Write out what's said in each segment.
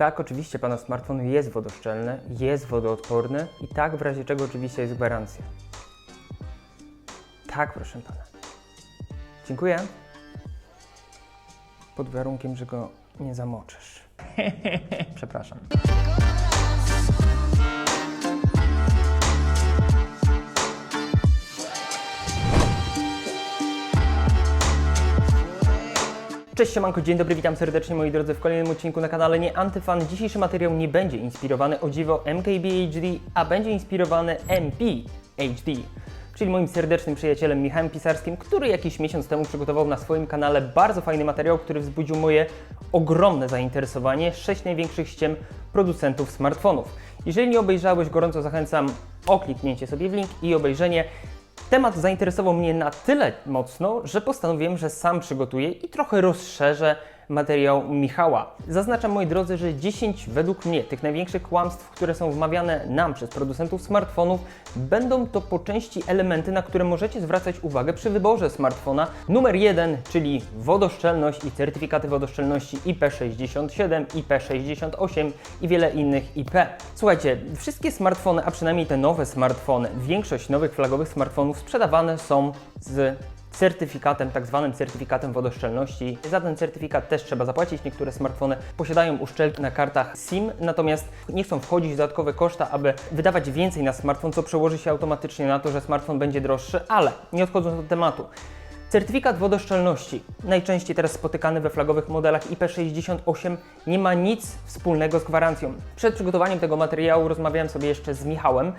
Tak, oczywiście Pana smartfon jest wodoszczelny, jest wodoodporny i tak w razie czego oczywiście jest gwarancja. Tak, proszę Pana. Dziękuję. Pod warunkiem, że go nie zamoczysz. Przepraszam. Cześć siemanko, dzień dobry, witam serdecznie moi drodzy w kolejnym odcinku na kanale Nie Antyfan. Dzisiejszy materiał nie będzie inspirowany o dziwo MKB HD, a będzie inspirowany MP HD, czyli moim serdecznym przyjacielem Michałem Pisarskim, który jakiś miesiąc temu przygotował na swoim kanale bardzo fajny materiał, który wzbudził moje ogromne zainteresowanie. 6 największych ściem producentów smartfonów. Jeżeli nie obejrzałeś, gorąco zachęcam o kliknięcie sobie w link i obejrzenie. Temat zainteresował mnie na tyle mocno, że postanowiłem, że sam przygotuję i trochę rozszerzę materiał Michała. Zaznaczam, moi drodzy, że 10 według mnie tych największych kłamstw, które są wmawiane nam przez producentów smartfonów, będą to po części elementy, na które możecie zwracać uwagę przy wyborze smartfona. Numer 1, czyli wodoszczelność i certyfikaty wodoszczelności IP67, IP68 i wiele innych IP. Słuchajcie, wszystkie smartfony, a przynajmniej te nowe smartfony, większość nowych flagowych smartfonów sprzedawane są z certyfikatem, tak zwanym certyfikatem wodoszczelności. Za ten certyfikat też trzeba zapłacić. Niektóre smartfony posiadają uszczelki na kartach SIM, natomiast nie chcą wchodzić w dodatkowe koszta, aby wydawać więcej na smartfon, co przełoży się automatycznie na to, że smartfon będzie droższy, ale nie odchodząc od tematu. Certyfikat wodoszczelności, najczęściej teraz spotykany we flagowych modelach IP68, nie ma nic wspólnego z gwarancją. Przed przygotowaniem tego materiału rozmawiałem sobie jeszcze z Michałem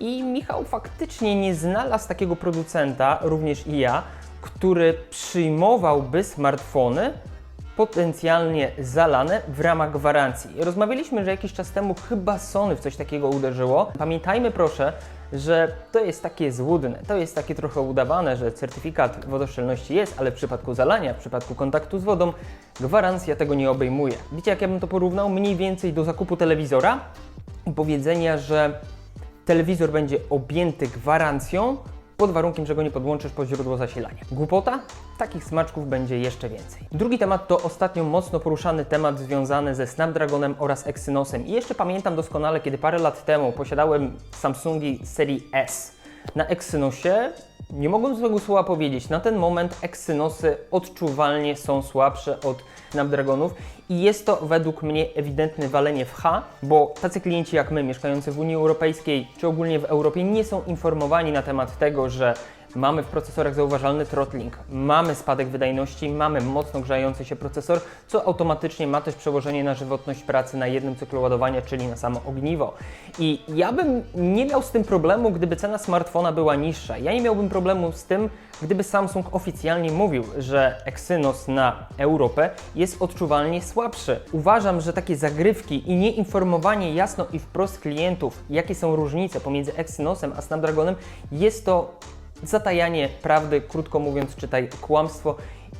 i Michał faktycznie nie znalazł takiego producenta, również i ja, który przyjmowałby smartfony potencjalnie zalane w ramach gwarancji. Rozmawialiśmy, że jakiś czas temu chyba Sony w coś takiego uderzyło. Pamiętajmy proszę, że to jest takie złudne, to jest takie trochę udawane, że certyfikat wodoszczelności jest, ale w przypadku zalania, w przypadku kontaktu z wodą, gwarancja tego nie obejmuje. Wiecie, jak ja bym to porównał? Mniej więcej do zakupu telewizora i powiedzenia, że telewizor będzie objęty gwarancją pod warunkiem, że go nie podłączysz pod źródło zasilania. Głupota? Takich smaczków będzie jeszcze więcej. Drugi temat to ostatnio mocno poruszany temat związany ze Snapdragonem oraz Exynosem. I jeszcze pamiętam doskonale, kiedy parę lat temu posiadałem Samsungi serii S. Na Exynosie nie mogłem złego słowa powiedzieć. Na ten moment Exynosy odczuwalnie są słabsze od Snapdragonów i jest to według mnie ewidentne walenie w H, bo tacy klienci jak my, mieszkający w Unii Europejskiej czy ogólnie w Europie, nie są informowani na temat tego, że mamy w procesorach zauważalny throttling, mamy spadek wydajności, mamy mocno grzający się procesor, co automatycznie ma też przełożenie na żywotność pracy na jednym cyklu ładowania, czyli na samo ogniwo. I ja bym nie miał z tym problemu, gdyby cena smartfona była niższa. Ja nie miałbym problemu z tym, gdyby Samsung oficjalnie mówił, że Exynos na Europę jest odczuwalnie słabszy. Uważam, że takie zagrywki i nieinformowanie jasno i wprost klientów, jakie są różnice pomiędzy Exynosem a Snapdragonem, jest to zatajanie prawdy, krótko mówiąc, czytaj kłamstwo.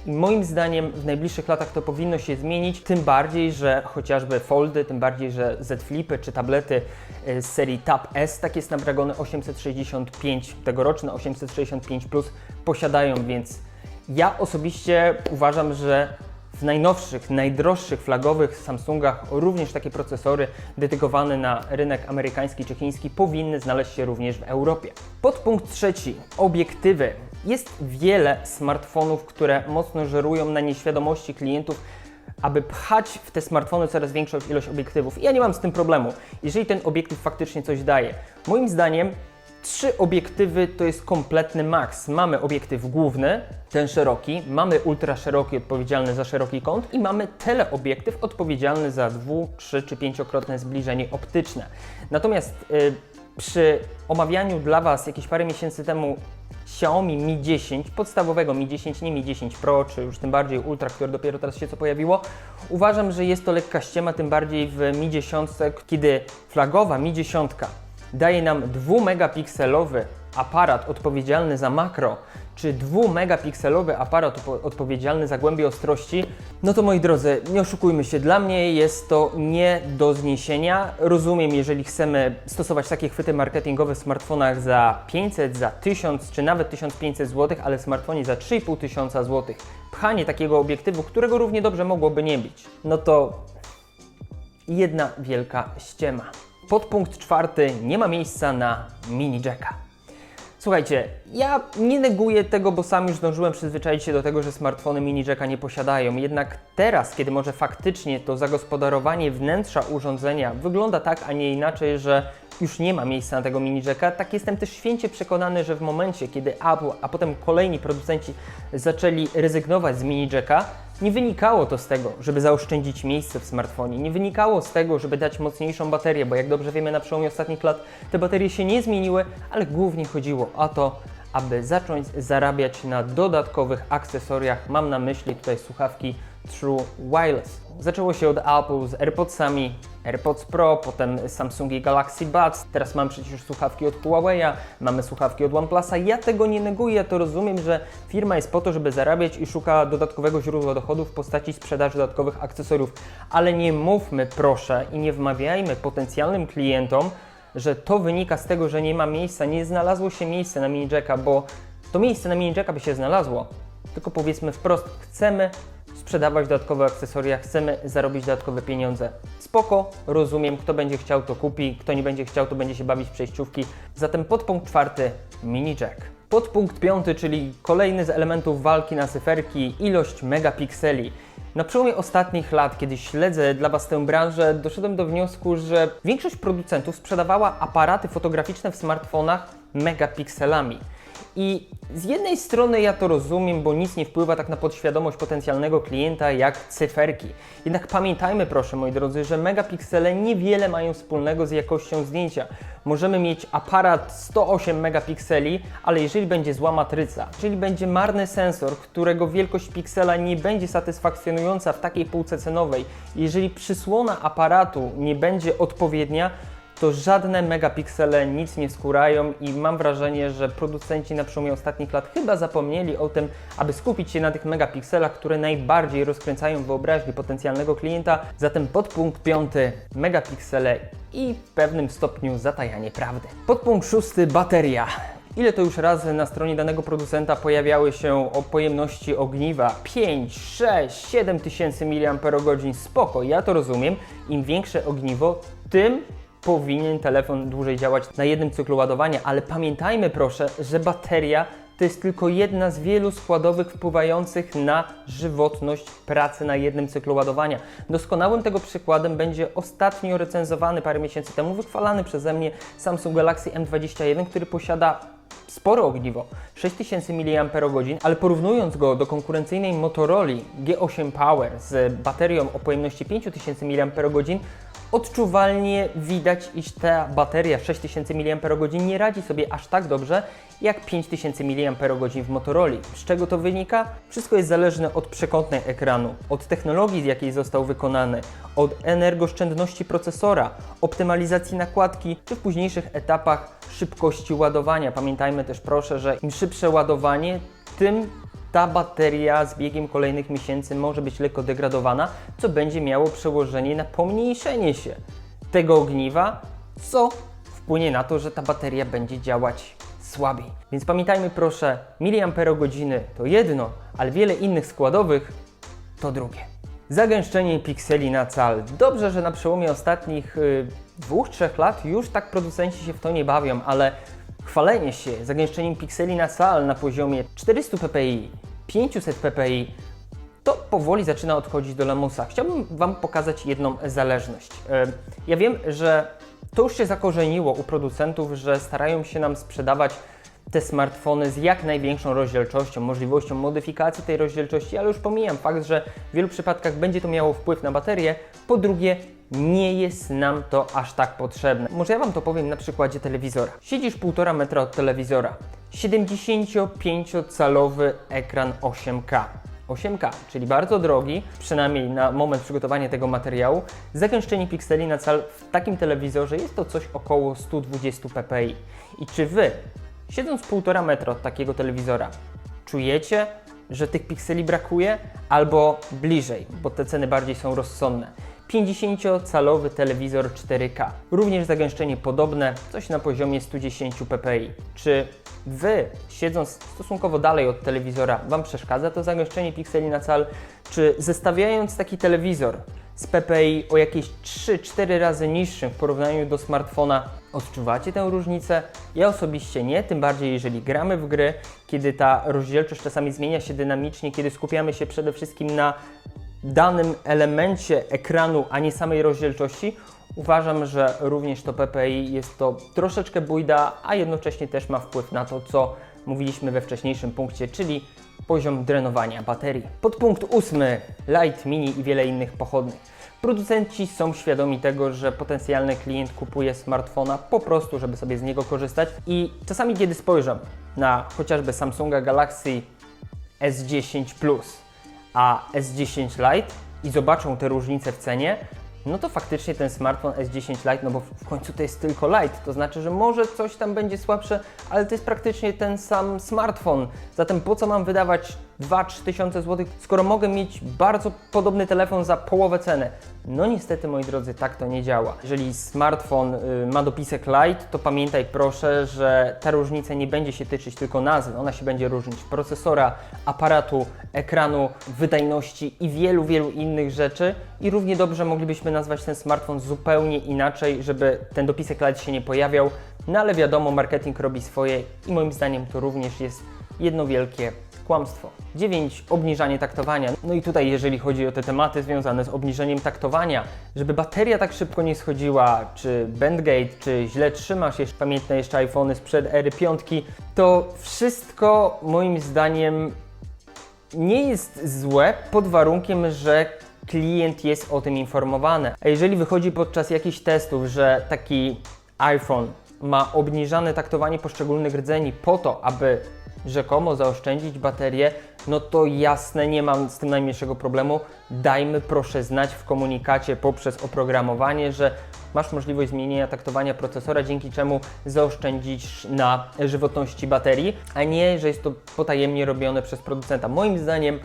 I moim zdaniem w najbliższych latach to powinno się zmienić, tym bardziej, że chociażby foldy, tym bardziej, że Z Flipy czy tablety y, z serii Tab S, takie Snapdragony 865, tegoroczne 865 Plus posiadają, więc ja osobiście uważam, że w najnowszych, najdroższych, flagowych Samsungach również takie procesory dedykowane na rynek amerykański czy chiński powinny znaleźć się również w Europie. Podpunkt trzeci. Obiektywy. Jest wiele smartfonów, które mocno żerują na nieświadomości klientów, aby pchać w te smartfony coraz większą ilość obiektywów. I ja nie mam z tym problemu, jeżeli ten obiektyw faktycznie coś daje. Moim zdaniem Trzy obiektywy to jest kompletny maks. Mamy obiektyw główny, ten szeroki, mamy ultra szeroki, odpowiedzialny za szeroki kąt i mamy teleobiektyw odpowiedzialny za dwu, trzy czy pięciokrotne zbliżenie optyczne. Natomiast y, przy omawianiu dla Was jakieś parę miesięcy temu Xiaomi Mi 10, podstawowego Mi 10, nie Mi 10 Pro, czy już tym bardziej Ultra, które dopiero teraz się co pojawiło, uważam, że jest to lekka ściema, tym bardziej w Mi 10, kiedy flagowa Mi 10 daje nam 2-megapikselowy aparat odpowiedzialny za makro, czy 2-megapikselowy aparat odpo- odpowiedzialny za głębię ostrości, no to moi drodzy, nie oszukujmy się, dla mnie jest to nie do zniesienia. Rozumiem, jeżeli chcemy stosować takie chwyty marketingowe w smartfonach za 500, za 1000 czy nawet 1500 zł, ale w smartfonie za 3500 zł. Pchanie takiego obiektywu, którego równie dobrze mogłoby nie być, no to jedna wielka ściema. Podpunkt czwarty, nie ma miejsca na mini jacka. Słuchajcie, ja nie neguję tego, bo sam już zdążyłem przyzwyczaić się do tego, że smartfony mini jacka nie posiadają. Jednak teraz, kiedy może faktycznie to zagospodarowanie wnętrza urządzenia wygląda tak, a nie inaczej, że już nie ma miejsca na tego mini jacka, tak jestem też święcie przekonany, że w momencie, kiedy Apple, a potem kolejni producenci zaczęli rezygnować z mini jacka, nie wynikało to z tego, żeby zaoszczędzić miejsce w smartfonie, nie wynikało z tego, żeby dać mocniejszą baterię, bo jak dobrze wiemy na przełomie ostatnich lat te baterie się nie zmieniły, ale głównie chodziło o to, aby zacząć zarabiać na dodatkowych akcesoriach. Mam na myśli tutaj słuchawki True Wireless. Zaczęło się od Apple z AirPodsami, AirPods Pro, potem Samsungi Galaxy Buds, teraz mam przecież słuchawki od Huawei'a, mamy słuchawki od OnePlusa. Ja tego nie neguję, to rozumiem, że firma jest po to, żeby zarabiać i szuka dodatkowego źródła dochodów w postaci sprzedaży dodatkowych akcesoriów. Ale nie mówmy proszę i nie wmawiajmy potencjalnym klientom, że to wynika z tego, że nie ma miejsca, nie znalazło się miejsce na mini jacka, bo to miejsce na mini jacka by się znalazło. Tylko powiedzmy wprost, chcemy sprzedawać dodatkowe akcesoria, chcemy zarobić dodatkowe pieniądze. Spoko, rozumiem, kto będzie chciał to kupi, kto nie będzie chciał to będzie się bawić w przejściówki. Zatem podpunkt czwarty, mini jack. Podpunkt piąty, czyli kolejny z elementów walki na cyferki, ilość megapikseli. Na przełomie ostatnich lat, kiedy śledzę dla Was tę branżę, doszedłem do wniosku, że większość producentów sprzedawała aparaty fotograficzne w smartfonach megapikselami. I z jednej strony ja to rozumiem, bo nic nie wpływa tak na podświadomość potencjalnego klienta jak cyferki. Jednak pamiętajmy proszę moi drodzy, że megapiksele niewiele mają wspólnego z jakością zdjęcia. Możemy mieć aparat 108 megapikseli, ale jeżeli będzie zła matryca, jeżeli będzie marny sensor, którego wielkość piksela nie będzie satysfakcjonująca w takiej półce cenowej, jeżeli przysłona aparatu nie będzie odpowiednia, to żadne megapiksele nic nie skórają i mam wrażenie, że producenci na przełomie ostatnich lat chyba zapomnieli o tym, aby skupić się na tych megapikselach, które najbardziej rozkręcają wyobraźnię potencjalnego klienta. Zatem podpunkt piąty megapiksele i w pewnym stopniu zatajanie prawdy. Podpunkt szósty bateria. Ile to już razy na stronie danego producenta pojawiały się o pojemności ogniwa 5, 6, 7 tysięcy mAh. Spoko, ja to rozumiem. Im większe ogniwo, tym powinien telefon dłużej działać na jednym cyklu ładowania, ale pamiętajmy proszę, że bateria to jest tylko jedna z wielu składowych wpływających na żywotność pracy na jednym cyklu ładowania. Doskonałym tego przykładem będzie ostatnio recenzowany parę miesięcy temu, wychwalany przeze mnie Samsung Galaxy M21, który posiada spore ogniwo, 6000 mAh, ale porównując go do konkurencyjnej Motorola G8 Power z baterią o pojemności 5000 mAh, odczuwalnie widać, iż ta bateria 6000 mAh nie radzi sobie aż tak dobrze jak 5000 mAh w Motorola. Z czego to wynika? Wszystko jest zależne od przekątnej ekranu, od technologii, z jakiej został wykonany, od energooszczędności procesora, optymalizacji nakładki, czy w późniejszych etapach szybkości ładowania. Pamiętajmy też proszę, że im szybsze ładowanie, tym ta bateria z biegiem kolejnych miesięcy może być lekko degradowana, co będzie miało przełożenie na pomniejszenie się tego ogniwa, co wpłynie na to, że ta bateria będzie działać Więc pamiętajmy proszę, miliamperogodziny to jedno, ale wiele innych składowych to drugie. Zagęszczenie pikseli na cal. Dobrze, że na przełomie ostatnich yy, dwóch, trzech lat już tak producenci się w to nie bawią, ale chwalenie się zagęszczeniem pikseli na cal na poziomie 400 ppi, 500 ppi, to powoli zaczyna odchodzić do lamusa. Chciałbym Wam pokazać jedną zależność. Ja wiem, że to już się zakorzeniło u producentów, że starają się nam sprzedawać te smartfony z jak największą rozdzielczością, możliwością modyfikacji tej rozdzielczości, ale już pomijam fakt, że w wielu przypadkach będzie to miało wpływ na baterię. Po drugie, nie jest nam to aż tak potrzebne. Może ja Wam to powiem na przykładzie telewizora. Siedzisz 1,5 metra od telewizora, 75-calowy ekran 8K. 8K, czyli bardzo drogi, przynajmniej na moment przygotowania tego materiału. Zagęszczenie pikseli na cal w takim telewizorze jest to coś około 120 ppi. I czy Wy, siedząc 1,5 metra od takiego telewizora, czujecie, że tych pikseli brakuje? Albo bliżej, bo te ceny bardziej są rozsądne. 50-calowy telewizor 4K. Również zagęszczenie podobne, coś na poziomie 110 ppi. Czy Wy, siedząc stosunkowo dalej od telewizora, Wam przeszkadza to zagęszczenie pikseli na cal? Czy zestawiając taki telewizor z PPI o jakieś 3-4 razy niższym w porównaniu do smartfona, odczuwacie tę różnicę? Ja osobiście nie, tym bardziej jeżeli gramy w gry, kiedy ta rozdzielczość czasami zmienia się dynamicznie, kiedy skupiamy się przede wszystkim na danym elemencie ekranu, a nie samej rozdzielczości, uważam, że również to PPI jest to troszeczkę bójda, a jednocześnie też ma wpływ na to, co mówiliśmy we wcześniejszym punkcie, czyli poziom drenowania baterii. Podpunkt ósmy, Light Mini i wiele innych pochodnych. Producenci są świadomi tego, że potencjalny klient kupuje smartfona po prostu, żeby sobie z niego korzystać i czasami kiedy spojrzę na chociażby Samsunga Galaxy S10 Plus, a S10 Lite i zobaczą te różnice w cenie, no to faktycznie ten smartfon S10 Lite, no bo w końcu to jest tylko Lite, to znaczy, że może coś tam będzie słabsze, ale to jest praktycznie ten sam smartfon. Zatem po co mam wydawać 2-3 tysiące złotych, skoro mogę mieć bardzo podobny telefon za połowę ceny? No niestety, moi drodzy, tak to nie działa. Jeżeli smartfon y, ma dopisek Lite, to pamiętaj proszę, że ta różnica nie będzie się tyczyć tylko nazwy, ona się będzie różnić procesora, aparatu, ekranu, wydajności i wielu, wielu innych rzeczy. I równie dobrze moglibyśmy nazwać ten smartfon zupełnie inaczej, żeby ten dopisek Lite się nie pojawiał. No ale wiadomo, marketing robi swoje i moim zdaniem to również jest jedno wielkie kłamstwo. 9. Obniżanie taktowania. No i tutaj, jeżeli chodzi o te tematy związane z obniżeniem taktowania, żeby bateria tak szybko nie schodziła, czy bandgate, czy źle trzymasz jeszcze, pamiętne jeszcze iPhony sprzed ery piątki, to wszystko moim zdaniem nie jest złe pod warunkiem, że klient jest o tym informowany. A jeżeli wychodzi podczas jakichś testów, że taki iPhone ma obniżane taktowanie poszczególnych rdzeni po to, aby rzekomo zaoszczędzić baterię, no to jasne, nie mam z tym najmniejszego problemu. Dajmy proszę znać w komunikacie poprzez oprogramowanie, że masz możliwość zmienienia taktowania procesora, dzięki czemu zaoszczędzisz na żywotności baterii, a nie, że jest to potajemnie robione przez producenta. Moim zdaniem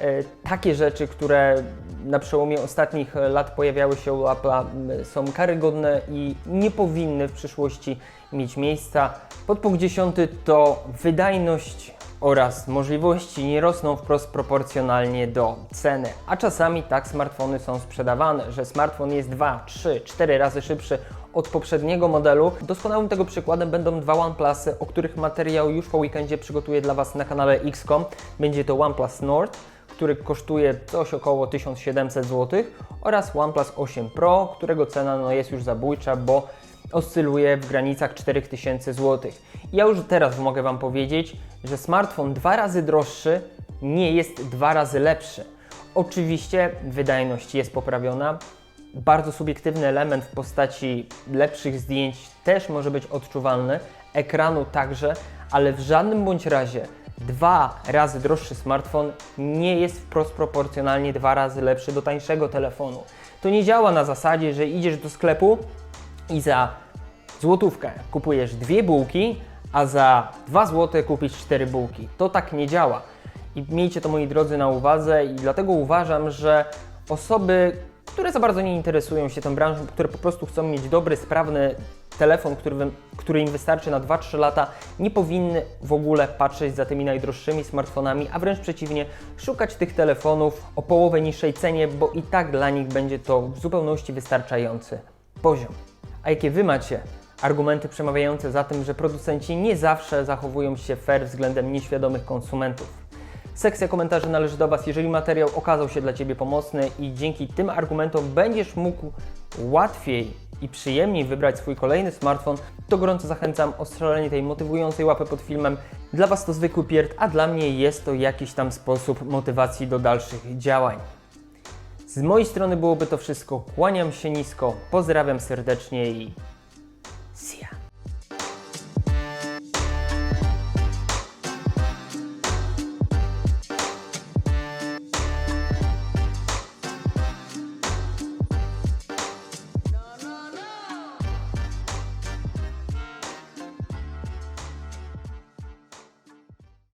e, takie rzeczy, które na przełomie ostatnich lat pojawiały się u Apple'a, są karygodne i nie powinny w przyszłości mieć miejsca. Podpunkt 10 to wydajność oraz możliwości nie rosną wprost proporcjonalnie do ceny. A czasami tak smartfony są sprzedawane, że smartfon jest 2, 3, 4 razy szybszy od poprzedniego modelu. Doskonałym tego przykładem będą dwa OnePlusy, o których materiał już po weekendzie przygotuję dla Was na kanale XCOM. Będzie to OnePlus Nord, który kosztuje coś około 1700 zł oraz OnePlus 8 Pro, którego cena no, jest już zabójcza, bo oscyluje w granicach 4000 zł. Ja już teraz mogę Wam powiedzieć, że smartfon dwa razy droższy nie jest dwa razy lepszy. Oczywiście wydajność jest poprawiona, bardzo subiektywny element w postaci lepszych zdjęć też może być odczuwalny, ekranu także, ale w żadnym bądź razie dwa razy droższy smartfon nie jest wprost proporcjonalnie dwa razy lepszy do tańszego telefonu. To nie działa na zasadzie, że idziesz do sklepu i za złotówkę kupujesz dwie bułki, a za 2 zł kupisz cztery bułki. To tak nie działa. I miejcie to moi drodzy na uwadze i dlatego uważam, że osoby, które za bardzo nie interesują się tą branżą, które po prostu chcą mieć dobry, sprawny telefon, który, który im wystarczy na 2-3 lata, nie powinny w ogóle patrzeć za tymi najdroższymi smartfonami, a wręcz przeciwnie, szukać tych telefonów o połowę niższej cenie, bo i tak dla nich będzie to w zupełności wystarczający poziom. A jakie Wy macie argumenty przemawiające za tym, że producenci nie zawsze zachowują się fair względem nieświadomych konsumentów? Sekcja komentarzy należy do Was. Jeżeli materiał okazał się dla Ciebie pomocny i dzięki tym argumentom będziesz mógł łatwiej i przyjemniej wybrać swój kolejny smartfon, to gorąco zachęcam o strzelenie tej motywującej łapy pod filmem. Dla Was to zwykły pierd, a dla mnie jest to jakiś tam sposób motywacji do dalszych działań. Z mojej strony byłoby to wszystko. Kłaniam się nisko, pozdrawiam serdecznie i see ya.